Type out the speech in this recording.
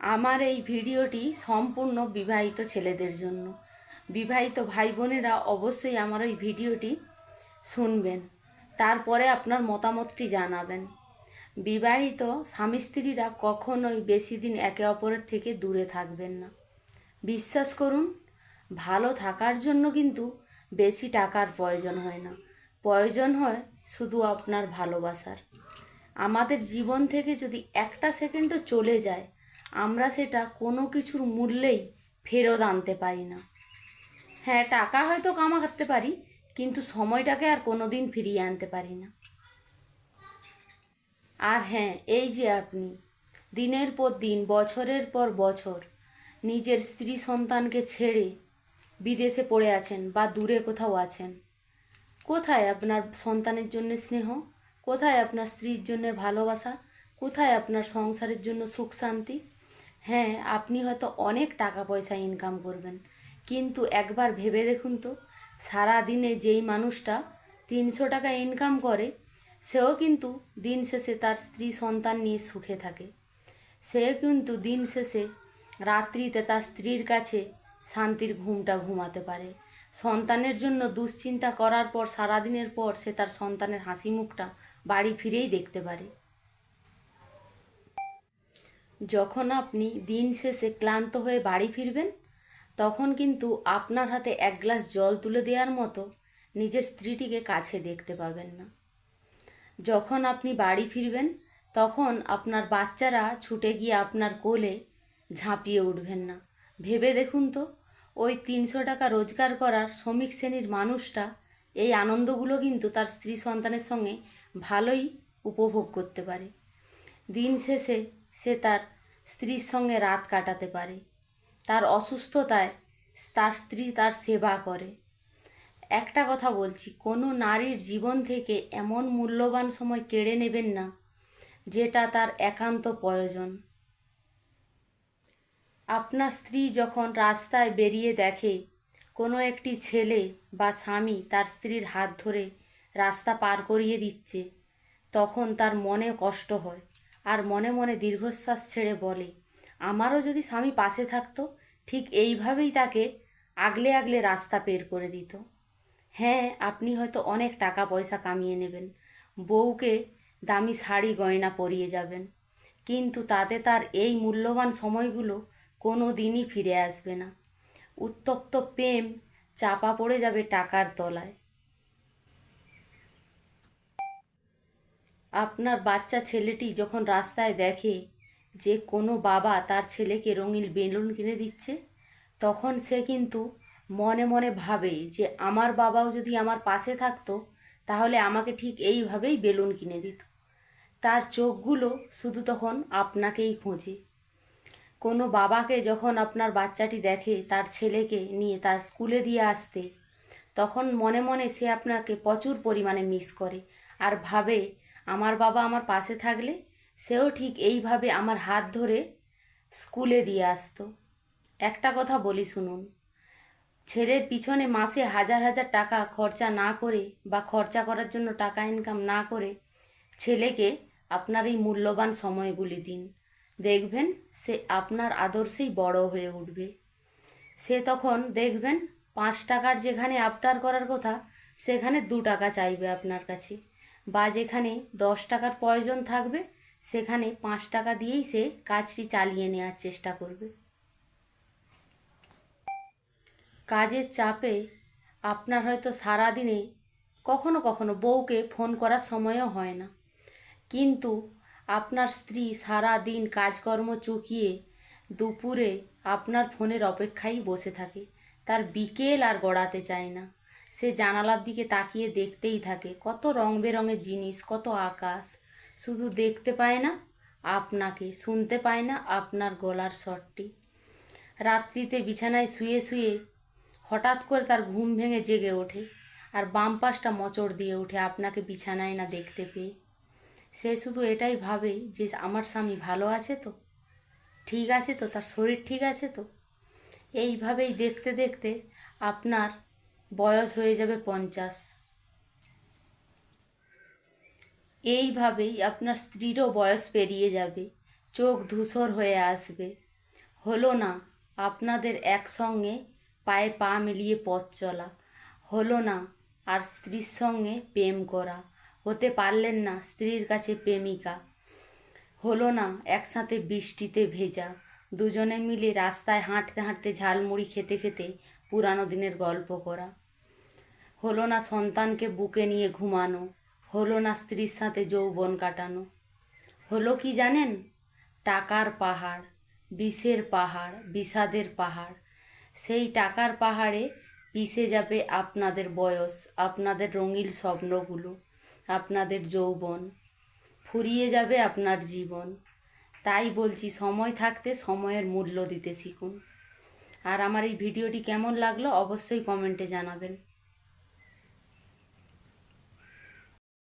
আমার এই ভিডিওটি সম্পূর্ণ বিবাহিত ছেলেদের জন্য। বিবাহিত ভাই বোনেরা অবশ্যই আমার ওই ভিডিওটি শুনবেন। তারপরে আপনার মতামতটি জানাবেন। বিবাহিত স্বামী স্ত্রীরা কখনোই বেশি দিন একে অপরের থেকে দূরে থাকবেন না। বিশ্বাস করুন, ভালো থাকার জন্য কিন্তু বেশি টাকার প্রয়োজন হয় না। প্রয়োজন হয় শুধু আপনার ভালোবাসার। আমাদের জীবন থেকে যদি একটা সেকেন্ডও চলে যায় আমরা সেটা কোনো কিছুর মূল্যেই ফেরত আনতে পারি না। হ্যাঁ টাকা হয়তো কামাতে পারি, কিন্তু সময়টাকে আর কোনো দিন ফিরিয়ে আনতে পারি না। আর হ্যাঁ এই যে আপনি, দিনের পর দিন, বছরের পর বছর নিজের স্ত্রী সন্তানকে ছেড়ে বিদেশে পড়ে আছেন বা দূরে কোথাও আছেন, কোথায় আপনার সন্তানের জন্য স্নেহ, কোথায় আপনার স্ত্রীর জন্য ভালোবাসা, কোথায় আপনার সংসারের জন্য সুখ শান্তি হ্যাঁ আপনি হয়তো অনেক টাকা পয়সা ইনকাম করবেন। কিন্তু একবার ভেবে দেখুন তো সারা দিনে যেই মানুষটা তিনশো টাকা ইনকাম করে, সেও কিন্তু দিন শেষে তার স্ত্রী, সন্তান নিয়ে সুখে থাকে। সে কিন্তু দিন শেষে রাত্রিতে তার স্ত্রীর কাছে শান্তির ঘুমটা ঘুমাতে পারে। সন্তানের জন্য দুশ্চিন্তা করার পর, সারাদিনের পর সে তার সন্তানের হাসি মুখটা বাড়ি ফিরেই দেখতে পারে। যখন আপনি দিন শেষে ক্লান্ত হয়ে বাড়ি ফিরবেন, তখন কিন্তু আপনার হাতে এক গ্লাস জল তুলে দেওয়ার মতো নিজের স্ত্রীটিকে কাছে দেখতে পাবেন না। যখন আপনি বাড়ি ফিরবেন, তখন আপনার বাচ্চারা ছুটে গিয়ে আপনার কোলে ঝাঁপিয়ে উঠবেন না। ভেবে দেখুন তো, ওই তিনশো টাকা রোজগার করার শ্রমিক শ্রেণির মানুষটা এই আনন্দগুলো কিন্তু তার স্ত্রী সন্তানের সঙ্গে ভালোই উপভোগ করতে পারে। দিন শেষে সে তার স্ত্রীর সঙ্গে রাত কাটাতে পারে। তার অসুস্থতায় তার স্ত্রী তার সেবা করে। একটা কথা বলছি, কোনো নারীর জীবন থেকে এমন মূল্যবান সময় কেড়ে নেবেন না, যেটা তার একান্ত প্রয়োজন। আপনার স্ত্রী যখন রাস্তায় বেরিয়ে দেখে কোনো একটি ছেলে বা স্বামী তার স্ত্রীর হাত ধরে রাস্তা পার করিয়ে দিচ্ছে, তখন তার মনে কষ্ট হয়। আর মনে মনে দীর্ঘশ্বাস ছেড়ে বলে, আমারও যদি স্বামী পাশে থাকতো, ঠিক এইভাবেই তাকে আগলে আগলে রাস্তা বের করে দিত। হ্যাঁ আপনি হয়তো অনেক টাকা পয়সা কামিয়ে নেবেন, বউকে দামি শাড়ি গয়না পরিয়ে যাবেন, কিন্তু তাতে তার এই মূল্যবান সময়গুলো কোনো দিনই ফিরে আসবে না। উত্তপ্ত প্রেম চাপা পড়ে যাবে টাকার তলায়। আপনার বাচ্চা ছেলেটি যখন রাস্তায় দেখে যে কোনো বাবা তার ছেলেকে রঙিন বেলুন কিনে দিচ্ছে, তখন সে কিন্তু মনে মনে ভাবে যে আমার বাবাও যদি আমার পাশে থাকতো, তাহলে আমাকে ঠিক এইভাবেই বেলুন কিনে দিত। তার চোখগুলো শুধু তখন আপনাকেই খোঁজে। কোনো বাবাকে যখন আপনার বাচ্চাটি দেখে তার ছেলেকে নিয়ে তার স্কুলে দিয়ে আসতে, তখন মনে মনে সে আপনাকে প্রচুর পরিমাণে মিস করে আর ভাবে আমার বাবা আমার পাশে থাকলে সেও ঠিক এইভাবে আমার হাত ধরে স্কুলে দিয়ে আসতো। একটা কথা বলি শুনুন, ছেলের পিছনে মাসে হাজার হাজার টাকা খরচা না করে বা খরচা করার জন্য টাকা ইনকাম না করে ছেলেকে আপনার এই মূল্যবান সময়গুলি দিন। দেখবেন সে আপনার আদর্শেই বড় হয়ে উঠবে। সে তখন দেখবেন পাঁচ টাকার যেখানে আবদার করার কথা, সেখানে দু টাকা চাইবে আপনার কাছে। বা যেখানে দশ টাকার প্রয়োজন থাকবে, সেখানে পাঁচ টাকা দিয়েই সে কাজটি চালিয়ে নেওয়ার চেষ্টা করবে। কাজের চাপে আপনার হয়তো সারাদিনে কখনো কখনো বউকে ফোন করার সময়ও হয় না। কিন্তু আপনার স্ত্রী সারা দিন কাজকর্ম চুকিয়ে দুপুরে আপনার ফোনের অপেক্ষায় বসে থাকে। তার বিকেল আর গড়াতে চায় না। সে জানালার দিকে তাকিয়ে দেখতেই থাকে। কত রং বেরঙের জিনিস, কত আকাশ। শুধু দেখতে পায় না, আপনাকে শুনতে পায় না আপনার গলার স্বরটি। রাত্রিতে বিছানায় শুয়ে শুয়ে হঠাৎ করে তার ঘুম ভেঙে জেগে ওঠে আর বাম পাশটা মোচড় দিয়ে ওঠে আপনাকে বিছানায় না দেখতে পেয়ে। সে শুধু এটাই ভাবে যে আমার স্বামী ভালো আছে তো? ঠিক আছে তো? তার শরীর ঠিক আছে তো? এইভাবেই দেখতে দেখতে আপনার বয়স হয়ে যাবে পঞ্চাশ। এইভাবেই আপনার স্ত্রীরও বয়স পেরিয়ে যাবে, চোখ ধূসর হয়ে আসবে। হলো না, আপনাদের একসঙ্গে পায়ে পা মিলিয়ে পথ চলা। হলো না, আর স্ত্রীর সঙ্গে প্রেম করা। হতে পারলেন না স্ত্রীর কাছে প্রেমিকা। হলো না, একসাথে বৃষ্টিতে ভেজা। দুজনে মিলে রাস্তায় হাঁটতে হাঁটতে ঝালমুড়ি খেতে খেতে পুরানো দিনের গল্প করা। হলো না সন্তানকে বুকে নিয়ে ঘুমানো, হলো না স্ত্রীর সাথে যৌবন কাটানো। হলো কি জানেন? টাকার পাহাড়, বিষের পাহাড়, বিষাদের পাহাড়। সেই টাকার পাহাড়ে পিষে যাবে আপনাদের বয়স, আপনাদের রঙিন স্বপ্নগুলো, আপনাদের যৌবন। ফুরিয়ে যাবে আপনার জীবন। তাই বলছি, সময় থাকতে সময়ের মূল্য দিতে শিখুন। আর আমার এই ভিডিওটি কেমন লাগল অবশ্যই কমেন্টে জানাবেন।